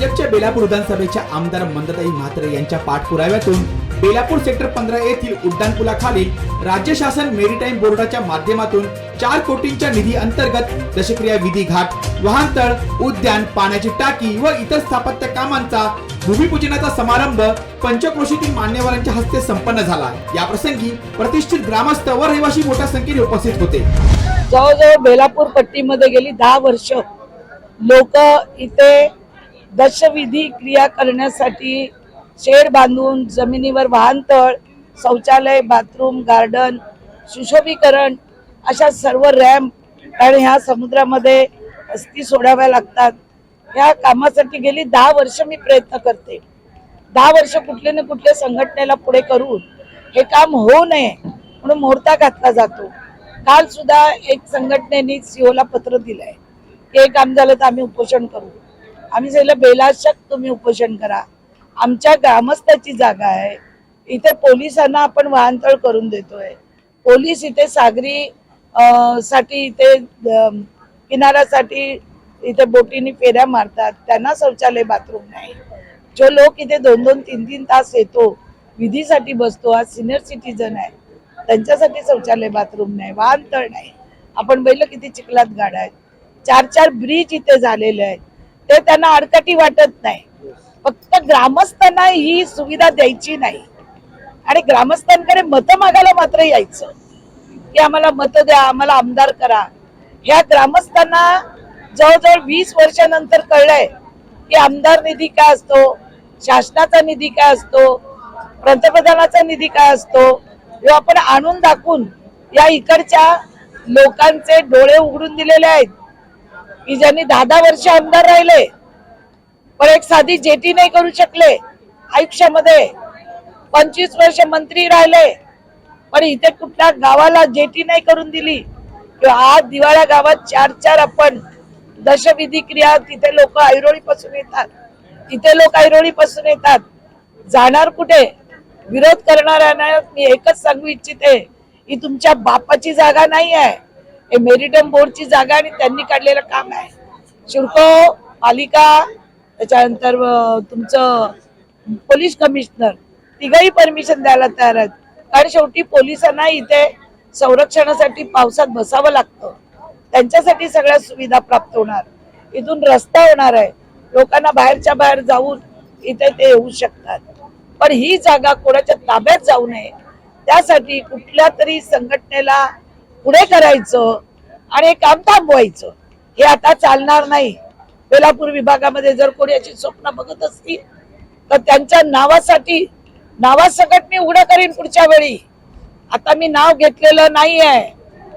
भाजपच्या बेलापूर विधानसभेच्या आमदार मंदताई म्हात्रे यांच्या पाठपुराव्यातून बेलापूर सेक्टर पंधरा येथील उड्डाणपुलाखालील राज्य शासन मेरीटाईम बोर्डाच्या माध्यमातून चार कोटींच्या निधी अंतर्गत दशक्रिया विधी घाट वाहनतळ उद्यान पाण्याची टाकी व इतर स्थापत्य कामांचा भूमिपूजनाचा समारंभ पंचक्रोशीतील मान्यवरांच्या हस्ते संपन्न झाला. या प्रसंगी प्रतिष्ठित ग्रामस्थ व रहिवासी मोठ्या संख्येने उपस्थित होते. जवळजवळ बेलापूर पट्टीमध्ये गेली दहा वर्ष. लोक इथे दशविधी क्रिया करण्यासाठी शेड बांधून जमिनीवर वाहनतळ शौचालय बाथरूम गार्डन सुशोभीकरण अशा सर्व रॅम्प आणि ह्या समुद्रामध्ये अस्थी सोडाव्या लागतात. ह्या कामासाठी गेली दहा वर्ष मी प्रयत्न करते. दहा वर्ष कुठले ना कुठल्या संघटनेला पुढे करून हे काम होऊ नये म्हणून मोर्चा घातला जातो. काल सुद्धा एक संघटनेने सीओला पत्र दिलंय. आहे हे काम झालं तर आम्ही उपोषण करू. आम्ही सांगितलं बेलाशक तुम्ही उपोषण करा. आमच्या ग्रामस्थाची जागा आहे. इथे पोलिसांना आपण वाहनतळ करून देतोय. पोलीस इथे सागरी साठी इथे किनाऱ्यासाठी इथे बोटीने फेऱ्या मारतात. त्यांना शौचालय बाथरूम नाही. जो लोक इथे दोन दोन तीन तीन तास येतो विधीसाठी बसतो आज सिनियर सिटीजन आहे. त्यांच्यासाठी शौचालय बाथरूम नाही वाहनतळ नाही. आपण बैल किती चिखलात गाड्या आहेत. चार चार ब्रिज इथे झालेले आहेत. ते त्यांना अडकटी वाटत नाही. फक्त ग्रामस्थांना ही सुविधा द्यायची नाही. आणि ग्रामस्थांकडे मतं मागायला मात्र यायचं. की आम्हाला मतं द्या आम्हाला आमदार करा. ह्या ग्रामस्थांना जवळजवळ वीस वर्षानंतर कळलंय की आमदार निधी काय असतो शासनाचा निधी काय असतो पंतप्रधानाचा निधी काय असतो किंवा आपण आणून दाखवून या इकडच्या लोकांचे डोळे उघडून दिलेले आहेत. की ज्यांनी दहा दहा वर्ष आमदार राहिले पण एक साधी जेटी नाही करू शकले आयुष्यामध्ये. पंचवीस वर्ष मंत्री राहिले पण इथे कुठल्या गावाला जेटी नाही करून दिली. किंवा आज दिवाळ्या गावात चार चार आपण दशविधी क्रिया तिथे लोक ऐरोळी पासून येतात. तिथे लोक ऐरोळी पासून येतात. जाणार कुठे? विरोध करणाऱ्यांना मी एकच सांगू इच्छिते ही तुमच्या बापाची जागा नाही आहे हे मेरिटम बोर्डची जागा आणि त्यांनी काढलेलं काम आहे. शिरको पालिका त्याच्यानंतर तुमचं पोलीस कमिशनर तिघही परमिशन द्यायला तयार आहेत. कारण शेवटी पोलिसांना इथे संरक्षणासाठी पावसात बसावं लागतं. त्यांच्यासाठी सगळ्या सुविधा प्राप्त होणार. इथून रस्ता होणार आहे. लोकांना बाहेरच्या बाहेर जाऊन इथे ते येऊ शकतात. पण ही जागा कोणाच्या ताब्यात जाऊ नये त्यासाठी कुठल्या तरी संघटनेला पुढे करायचं आणि हे काम थांबवायचं. हे आता चालणार नाही. बेलापूर विभागामध्ये जर कोणी याची स्वप्न बघत असतील तर त्यांच्या नावासाठी नावासकट मी उघडं करीन पुढच्या वेळी. आता मी नाव घेतलेलं नाही आहे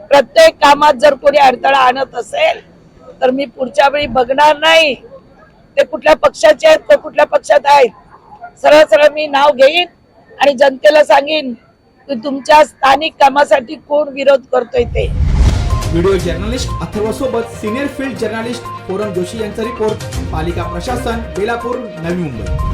प्रत्येक कामात जर कोणी अडथळा आणत असेल तर मी पुढच्या वेळी बघणार नाही. ते कुठल्या पक्षाचे आहेत ते कुठल्या पक्षात आहेत. सरळ सरळ मी नाव घेईन आणि जनतेला सांगेन की तुमच्या स्थानिक कामासाठी कोण विरोध करतोय ते. व्हिडिओ जर्नलिस्ट अथर्व सोबत senior field journalist Koram Joshi यांचा रिपोर्ट पालिका प्रशासन बेलापूर नवी मुंबई.